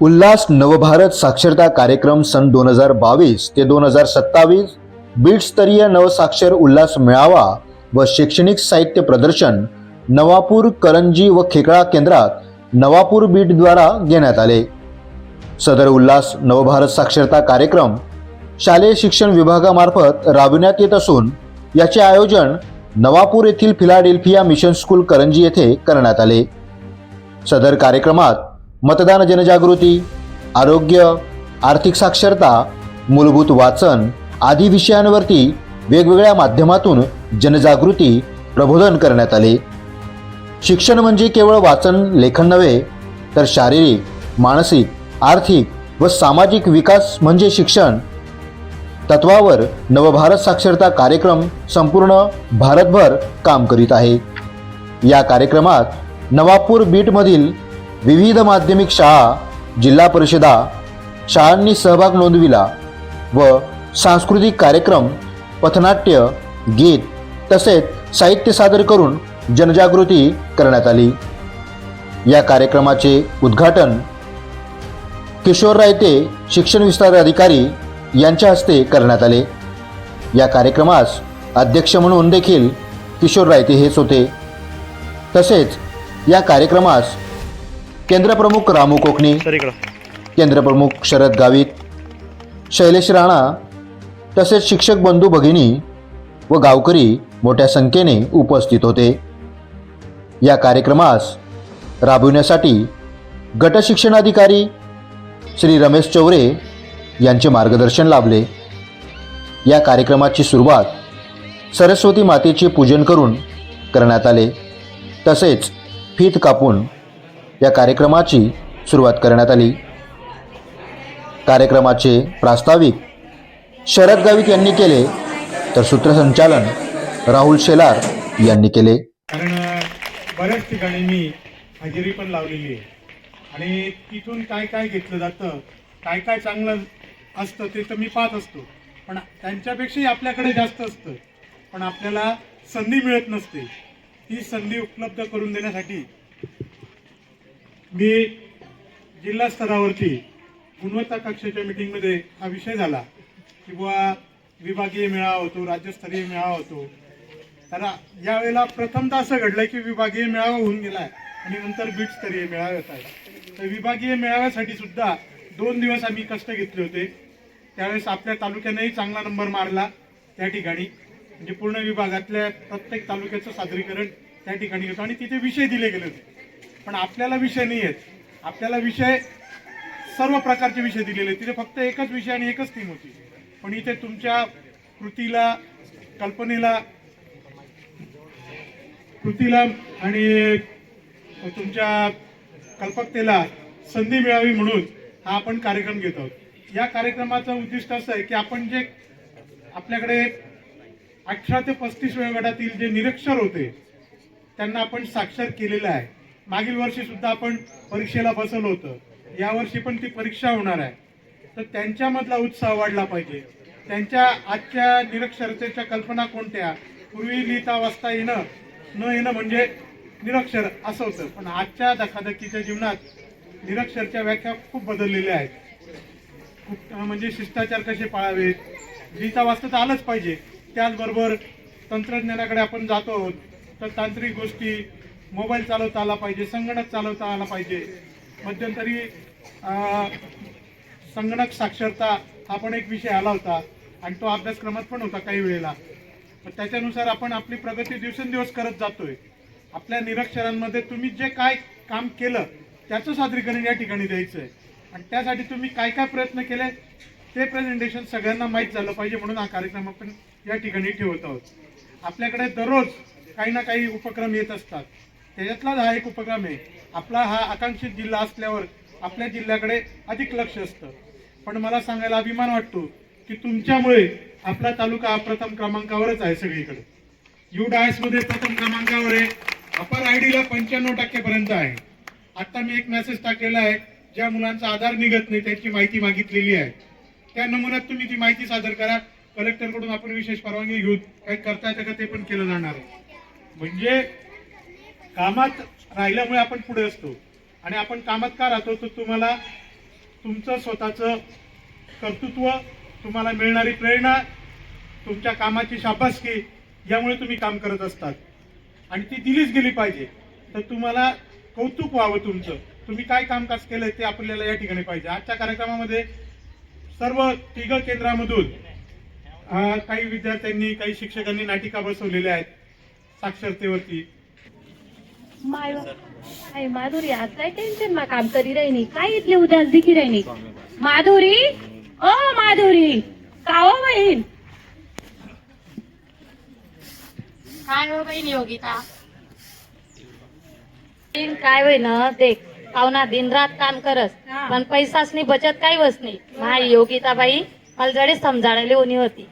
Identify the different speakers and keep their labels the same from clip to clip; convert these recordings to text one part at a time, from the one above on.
Speaker 1: उल्हास नवभारत साक्षरता कार्यक्रम सन दोन हजार बावीस ते दोन हजार सत्तावीस बीटस्तरीय नवसाक्षर उल्हास मेळावा व शैक्षणिक साहित्य प्रदर्शन नवापूर करंजी व खेकळा केंद्रात नवापूर बीटद्वारा घेण्यात आले. सदर उल्हास नवभारत साक्षरता कार्यक्रम शालेय शिक्षण विभागामार्फत राबविण्यात येत असून याचे आयोजन नवापूर येथील फिलाडेल्फिया मिशन स्कूल करंजी येथे करण्यात आले. सदर कार्यक्रमात मतदान जनजागृती आरोग्य आर्थिक साक्षरता मूलभूत वाचन आदी विषयांवरती वेगवेगळ्या माध्यमातून जनजागृती प्रबोधन करण्यात आले. शिक्षण म्हणजे केवळ वाचन लेखन नव्हे तर शारीरिक मानसिक आर्थिक व सामाजिक विकास म्हणजे शिक्षण. तत्वावर नवभारत साक्षरता कार्यक्रम संपूर्ण भारतभर काम करीत आहे. या कार्यक्रमात नवापूर बीटमधील विविध माध्यमिक शाळा जिल्हा परिषदा शाळांनी सहभाग नोंदविला व सांस्कृतिक कार्यक्रम पथनाट्य गीत तसेच साहित्य सादर करून जनजागृती करण्यात आली. या कार्यक्रमाचे उद्घाटन किशोर रायते शिक्षण विस्तार अधिकारी यांच्या हस्ते करण्यात आले. या कार्यक्रमास अध्यक्ष म्हणून देखील किशोर रायते हेच होते. तसेच या कार्यक्रमास केंद्रप्रमुख रामू कोकणी
Speaker 2: सर इकडं.
Speaker 1: केंद्रप्रमुख शरद गावित शैलेश राणा तसेच शिक्षक बंधू भगिनी व गावकरी मोठ्या संख्येने उपस्थित होते. या कार्यक्रमास राबविण्यासाठी गट शिक्षणाधिकारी श्री रमेश चौरे यांचे मार्गदर्शन लाभले. या कार्यक्रमाची सुरुवात सरस्वती मातेचे पूजन करून करण्यात आले. तसेच फीत कापून या कार्यक्रमाची सुरुवात करण्यात आली. कार्यक्रमाचे प्रास्ताविक शरद गावित यांनी केले तर सूत्रसंचालन राहुल शेलार यांनी केले.
Speaker 3: कारण बऱ्याच ठिकाणी मी हजेरी पण लावलेली आहे. आणि तिथून काय काय घेतलं जातं काय काय चांगलं असतं ते तर मी पाहत असतो. पण त्यांच्यापेक्षाही आपल्याकडे जास्त असतं. पण आपल्याला संधी मिळत नसते. ही संधी उपलब्ध करून देण्यासाठी मी जिल्हा स्तरावरती गुणवत्ता कक्षाच्या मीटिंगमध्ये हा विषय झाला की बुवा विभागीय मेळावा होतो राज्यस्तरीय मेळावा होतो. तर यावेळेला प्रथमतः असं घडलं की विभागीय मेळावा होऊन गेला आहे आणि नंतर बीटस्तरीय मेळावे होत आहे. तर विभागीय मेळाव्यासाठी सुद्धा दोन दिवस आम्ही कष्ट घेतले होते. त्यावेळेस आपल्या तालुक्यानेही चांगला नंबर मारला त्या ठिकाणी. म्हणजे पूर्ण विभागातल्या प्रत्येक तालुक्याचं सादरीकरण त्या ठिकाणी होतं आणि तिथे विषय दिले गेले होते. पण आपल्याला विषय नाही आहेत. आपल्याला विषय सर्व प्रकारचे विषय दिलेले तिथे फक्त एकच विषय आणि एकच थीम होती. पण इथे तुमच्या कृतीला कल्पनेला कृतीला आणि तुमच्या कल्पकतेला संधी मिळावी म्हणून हा आपण कार्यक्रम घेत आहोत. या कार्यक्रमाचं उद्दिष्ट असं आहे की आपण जे आपल्याकडे अठरा ते पस्तीस वयोगटातील जे निरक्षर होते त्यांना आपण साक्षर केलेलं आहे. मागील वर्षी सुद्धा आपण परीक्षेला बसवलं होतं. यावर्षी पण ती परीक्षा होणार आहे. तर त्यांच्यामधला उत्साह वाढला पाहिजे. त्यांच्या आजच्या निरक्षरतेच्या कल्पना कोणत्या? पूर्वी लिहिता वाचता येणं न येणं म्हणजे निरक्षर असं होतं. पण आजच्या धकाधकीच्या जीवनात निरक्षरच्या व्याख्या खूप बदललेल्या आहेत. खूप म्हणजे शिष्टाचार कसे पाळावेत? लिहिता वाचता तर आलंच पाहिजे. त्याचबरोबर तंत्रज्ञानाकडे आपण जातो आहोत. तर तांत्रिक गोष्टी मोबाईल चालवता आला पाहिजे संगणक चालवता आला पाहिजे. मध्यंतरी संगणक साक्षरता हा पण एक विषय आला होता आणि तो अभ्यासक्रमात पण होता काही वेळेला. पण त्याच्यानुसार आपण आपली प्रगती दिवसेंदिवस करत जातोय. आपल्या निरक्षरांमध्ये तुम्ही जे काय काम केलं त्याचं सादरीकरण या ठिकाणी द्यायचं आहे आणि त्यासाठी तुम्ही काय काय प्रयत्न केले ते प्रेझेंटेशन सगळ्यांना माहीत झालं पाहिजे म्हणून हा कार्यक्रम आपण या ठिकाणी ठेवत आहोत. आपल्याकडे दररोज काही ना काही उपक्रम येत असतात. त्याच्यातलाच हा एक उपक्रम आहे. आपला हा आकांक्षित जिल्हा असल्यावर आपल्या जिल्ह्याकडे अधिक लक्ष असतं. पण मला सांगायला अभिमान वाटतो की तुमच्यामुळे आपला तालुका हा प्रथम क्रमांकावरच आहे सगळीकडे. यू डायसमध्ये प्रथम क्रमांकावर आहे. अपर आय डीला पंच्याण्णव टक्केपर्यंत आहे. आत्ता मी एक मेसेज टाकलेला आहे. ज्या मुलांचा आधार निघत नाही त्याची माहिती मागितलेली आहे. त्या नमुन्यात तुम्ही ती माहिती सादर करा. कलेक्टरकडून आपण विशेष परवानगी घेऊ काही करता येतं का ते पण केलं जाणार आहे. म्हणजे कामात राहिल्यामुळे आपण पुढे असतो. आणि आपण कामात का राहतो? तर तुम्हाला तुमचं स्वतःचं कर्तृत्व तुम्हाला मिळणारी प्रेरणा तुमच्या कामाची शाबासकी यामुळे तुम्ही काम करत असतात. आणि ती दिलीच गेली पाहिजे. तर तुम्हाला कौतुक व्हावं तुमचं. तुम्ही काय कामकाज केलंय ते आपल्याला या ठिकाणी पाहिजे. आजच्या कार्यक्रमामध्ये सर्व तिघ केंद्रामधून काही विद्यार्थ्यांनी काही शिक्षकांनी नाटिका बसवलेल्या आहेत साक्षरतेवरती.
Speaker 2: माय माधुरी आज काय टेन्शन मा काम करी राहिनी काय इथले उद्यास दिखी राहिनी माधुरी? ओ माधुरी! काओ बहीण?
Speaker 4: काय हो बहिणी योगिता?
Speaker 2: काय होय ना देख पाहुणा दिन रात काम करस
Speaker 4: हा.
Speaker 2: पण पैसासनी बचत काही वस नाही माय योगिता बाई मला जडे समजायला ओनी होती.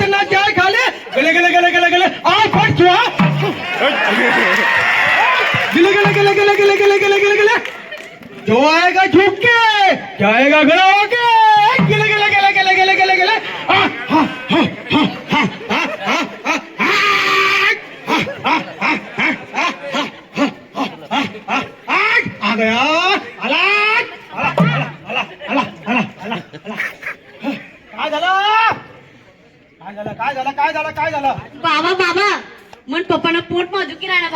Speaker 5: गले गले गले गले गले आ फट छुआ गले गले गले गले गले गले गले गले गले जो आएगा झुक के जाएगा खड़ा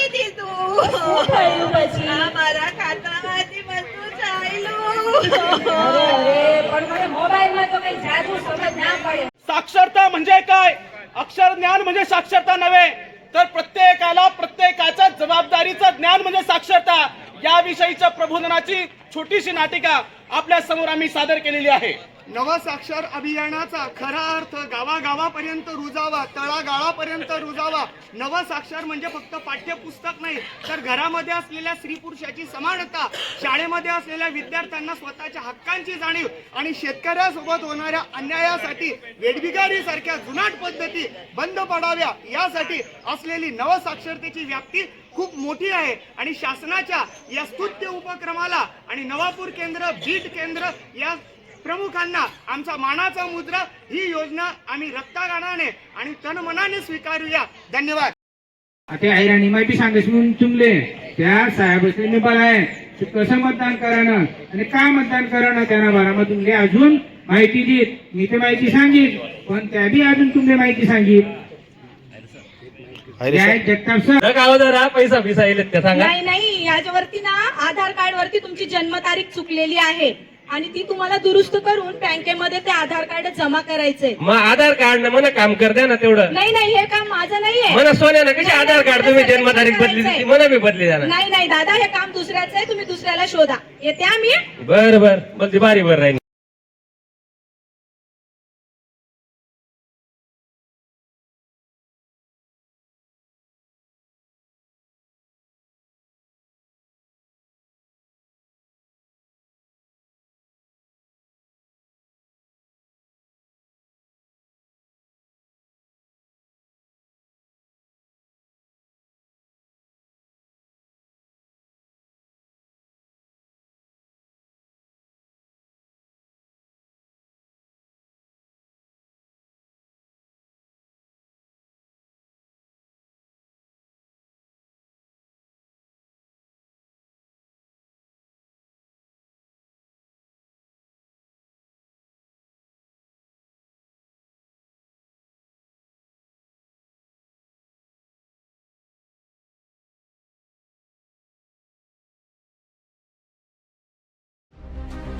Speaker 6: કરો મેં કરી દીધું આ મારા ખાતામાંથી બધું ચાલ્યું
Speaker 5: साक्षरता म्हणजे काय अक्षर ज्ञान म्हणजे साक्षरता नव्हे तर प्रत्येकाला प्रत्येकाच्या जबाबदारीचं ज्ञान म्हणजे साक्षरता याविषयीच्या प्रबोधनाची छोटीशी नाटिका आपल्या समोर आम्ही सादर केलेली आहे
Speaker 7: नवसाक्षर अभियानाचा खरा अर्थ गावागावापर्यंत रुजावा तळागाळापर्यंत रुजावा. नवसाक्षर म्हणजे फक्त पाठ्यपुस्तक नाही तर घरामध्ये असलेल्या स्त्री पुरुषाची समानता शाळेमध्ये असलेल्या विद्यार्थ्यांना स्वतःच्या हक्कांची जाणीव आणि शेतकऱ्यासोबत होणाऱ्या अन्यायासाठी वेडबिगारी सारख्या जुनाट पद्धती बंद पडाव्या यासाठी असलेली नवसाक्षरतेची व्याप्ती खूप मोठी आहे. आणि शासनाच्या या स्तुत्य उपक्रमाला आणि नवापूर केंद्र बीट केंद्र या प्रमुखांना आमचा मानाचा मुद्रा ही योजना आम्ही रक्तागानाने आणि तनमनाने स्वीकारूया. धन्यवाद.
Speaker 5: ते आईराणी माहिती सांगेस म्हणून तुमले. त्या साहेबाचे निबल आहे कसं मतदान करानं आणि का मतदान करानं त्यांना बारामा तुमले अजून माहिती देत. मी ते माहिती सांगित पण त्या बी अजून तुमले माहिती सांगित जगताप सर.
Speaker 8: पैसा पिसा येईल त्या सांगा?
Speaker 6: नाही नाही. याच्यावरती ना आधार कार्ड वरती तुमची जन्मतारीख चुकलेली आहे. आणि ती तुम्हाला दुरुस्त करून बँकेमध्ये ते आधार कार्ड जमा करायचंय
Speaker 8: मग आधार कार्ड ना मला काम कर द्या ना तेवढं.
Speaker 6: नाही नाही हे काम माझं नाहीये.
Speaker 8: मला सोन्यानं कशी आधार कार्ड तुम्ही जन्मतारीख बदली मला बी बदली ना
Speaker 6: नाही नाही दादा हे काम दुसऱ्याचं आहे तुम्ही दुसऱ्याला शोधा. येते आम्ही
Speaker 8: बर बर. बदली बारी बर राहील.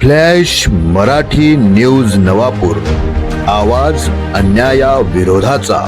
Speaker 9: Flash Marathi news Navapur. आवाज अन्याया विरोधाचा